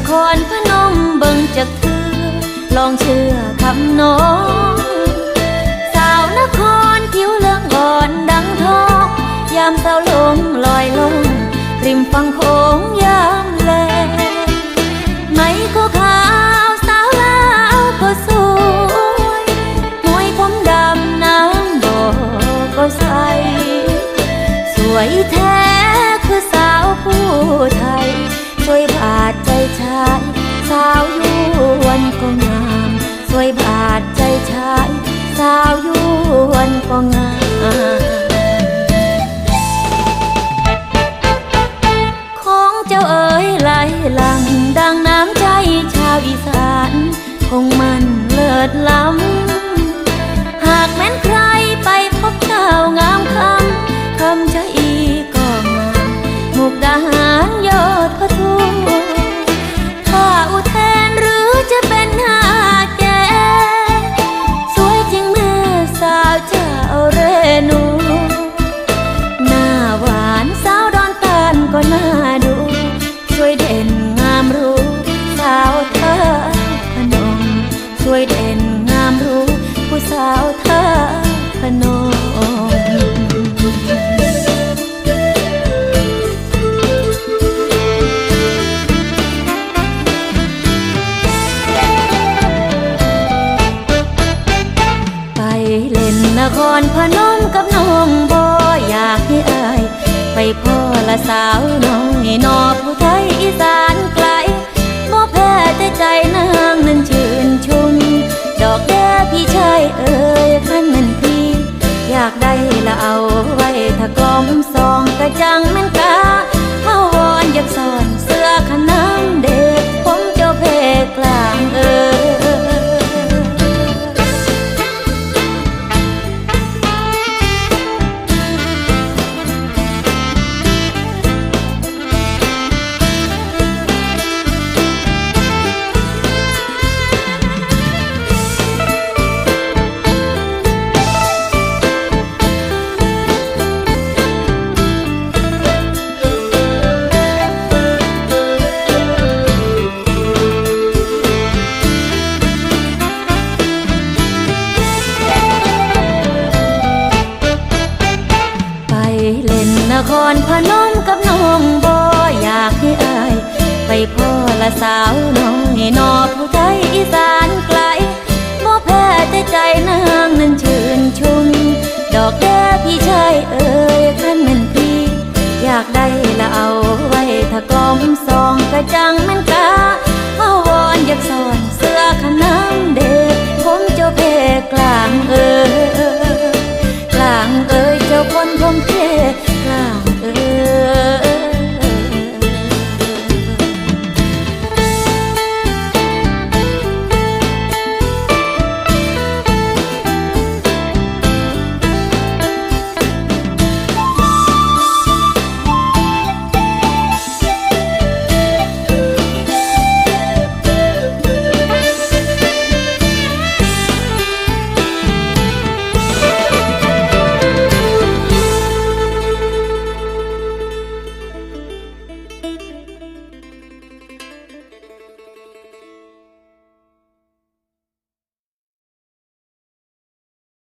นครพนมบังจากเธอลองเชื่อคำน้องสาวนครผิวเลืองอ่อนดังทองยามเศร้าลงลอยลง ริมฝั่งโขงยามแลไม่ก็ขาวสาวลาวก็สวยมวยผมดำน้ำบ่อก็ใสสวยแท้ ลิศล้ำ หากแม้นใครไปพบเจ้างามคำคำจะอีก็งามมุกดาหา รพนมกับน้องบ่อยากให้อาย ไปพ่อละสาวน้อยนอผู้ไทยอีสานไกลบ่แพ้แต่ใจนางนั้นชื่นชุมดอกแด้พี่ชายเอ่ยขันนั้นพี่ อยากได้ละเอาไว้ถ้ากลอมซองกระจัง ครพนมกับน้องบ่อยากให้อาย ไปพ่อละสาวน้อยนอผู้ไทยอีสานไกลบ่แพ้แต่ใจนางนั้นชื่นชุม ดอกแด้พี่ชายเอ่ยขันแม่นพี่ อยากได้ละเอาไว้ถ้ากลมซองกระจัง